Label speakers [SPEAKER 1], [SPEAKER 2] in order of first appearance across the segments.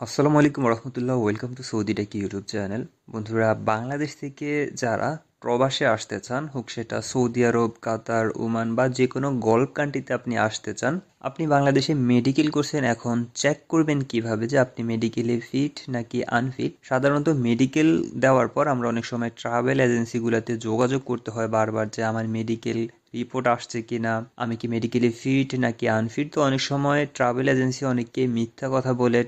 [SPEAKER 1] আসসালামু আলাইকুম রহমতুল্লাহ welcome to Saudi tech YouTube channel. বন্ধুরা, বাংলাদেশ থেকে যারা প্রবাসে আসতে চান, হোক সেটা সৌদি আরব, কাতার, ওমান বা যে কোনো গল্ফ কান্ট্রিতে আপনি আসতে চান, আপনি বাংলাদেশে মেডিকেল করছেন এখন চেক করবেন কীভাবে যে আপনি মেডিকেলে ফিট নাকি আনফিট সাধারণত মেডিকেল দেওয়ার পর আমরা অনেক সময় ট্রাভেল এজেন্সিগুলোতে যোগাযোগ করতে হয় বারবার যে আমার মেডিকেল রিপোর্ট আসছে কি না আমি কি মেডিকেলি ফিট নাকি আনফিট তো অনেক সময় ট্রাভেল এজেন্সি অনেককে মিথ্যা কথা বলে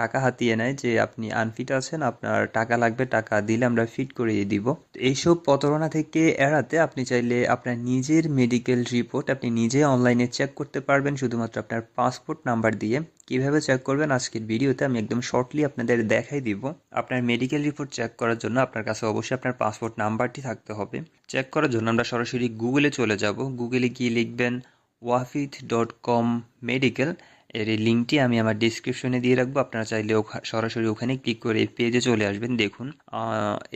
[SPEAKER 1] টাকা হাতিয়ে নেয় যে আপনি আনফিট আছেন, আপনার টাকা লাগবে, টাকা দিলে আমরা ফিট করিয়ে দিব। তো এইসব প্রতারণা থেকে এড়াতে আপনি চাইলে আপনার নিজের মেডিকেল রিপোর্ট আপনি নিজে অনলাইনে চেক করতে পারবেন, শুধুমাত্র আপনার পাসপোর্ট নাম্বার দিয়ে। কীভাবে চেক করবেন? আজকের ভিডিওতে আমি একদম শর্টলি আপনাদের দেখাই দিব। আপনার মেডিকেল রিপোর্ট চেক করার জন্য আপনার কাছে অবশ্যই আপনার পাসপোর্ট নাম্বারটি থাকতে হবে। চেক করার জন্য আমরা সরাসরি গুগলে চলে যাব। গুগলে গিয়ে লিখবেন ওয়াফিথ ডট কম মেডিকেল এর এই লিঙ্কটি আমি আমার ডিসক্রিপশনে দিয়ে রাখব। আপনারা চাইলে সরাসরি ওখানে ক্লিক করে এই পেজে চলে আসবেন। দেখুন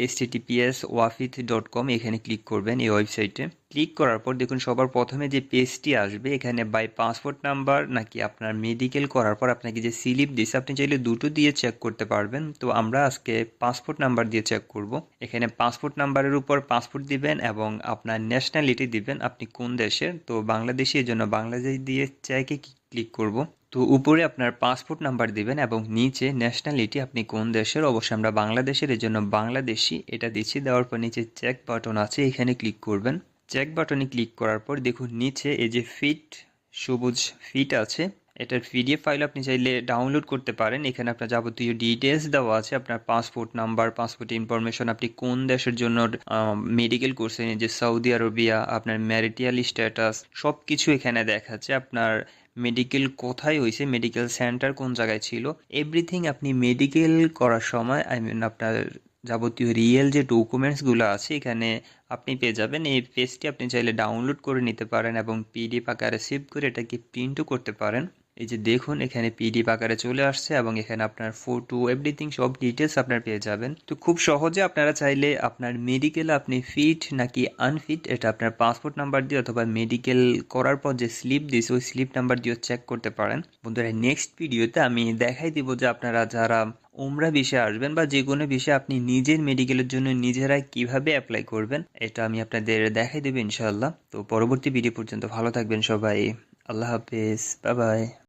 [SPEAKER 1] এস টিপিএস ওয়াফিথ ডট কম এখানে ক্লিক করবেন এই ওয়েবসাইটে ক্লিক করার পর দেখুন সবার প্রথমে যে পেজটি আসবে, এখানে বাই পাসপোর্ট নাম্বার নাকি আপনার মেডিকেল করার পর আপনাকে যে স্লিপ দিয়েছে, আপনি চাইলে দুটো দিয়ে চেক করতে পারবেন। তো আমরা আজকে পাসপোর্ট নাম্বার দিয়ে চেক করব। এখানে পাসপোর্ট নাম্বারের উপর পাসপোর্ট দিবেন এবং আপনার ন্যাশনালিটি দিবেন আপনি কোন দেশের। তো বাংলাদেশি এর জন্য বাংলাদেশ দিয়ে চেকে ক্লিক করব। তো উপরে আপনার পাসপোর্ট নাম্বার দিবেন এবং নিচে ন্যাশনালিটি আপনি কোন দেশের। অবশ্যই আমরা বাংলাদেশের এর জন্য বাংলাদেশি এটা দিচ্ছি, দেওয়ার পর নিচে চেক বাটন আছে, এখানে ক্লিক করবেন। চেক বাটনে ক্লিক করার পর দেখুন নিচে এই যে ফিট সবুজ ফিট আছে। এটার পিডিএফ ফাইল আপনি চাইলে ডাউনলোড করতে পারেন। এখানে আপনার যাবতীয় ডিটেলস দেওয়া আছে। আপনার পাসপোর্ট নাম্বার পাসপোর্ট ইনফরমেশন আপনি কোন দেশের জন্য মেডিকেল করছেন যে সৌদি আরবিয়া আপনার ম্যারিটিয়াল স্ট্যাটাস সব কিছু এখানে দেখাচ্ছে। আপনার মেডিকেল কোথায় হয়েছে মেডিকেল সেন্টার কোন জায়গায় ছিল। এভরিথিং আপনি মেডিকেল করার সময় আই মিন আপনার যাবতীয় রিয়েল যে ডকুমেন্টসগুলো আছে, এখানে আপনি পেয়ে যাবেন। এই পেজটি আপনি চাইলে ডাউনলোড করে নিতে পারেন এবং পিডিএফ আকারে সেভ করে এটাকে প্রিন্টও করতে পারেন। এই যে দেখুন, এখানে পিডিএফ আকারে চলে আসছে এবং এখানে আপনার ফটো এভরিথিং সব ডিটেলস আপনার পেয়ে যাবেন। তো খুব সহজে আপনারা চাইলে আপনার মেডিকেল আপনি ফিট নাকি আনফিট এটা আপনার পাসপোর্ট নাম্বার দিয়ে অথবা মেডিকেল করার পর যে স্লিপ দিয়েছে, ওই স্লিপ নাম্বার দিয়েও চেক করতে পারেন। বন্ধুরা নেক্সট ভিডিওতে আমি দেখাই দিব যে আপনারা যারা ওমরা বিষয়ে আসবেন বা যে কোনো বিষয়ে আপনি নিজের মেডিকেলের জন্য নিজেরাই কীভাবে অ্যাপ্লাই করবেন, এটা আমি আপনাদের দেখাই দেবো ইনশাআল্লাহ। তো পরবর্তী ভিডিও পর্যন্ত ভালো থাকবেন সবাই। আল্লাহ হাফেজ। Bye bye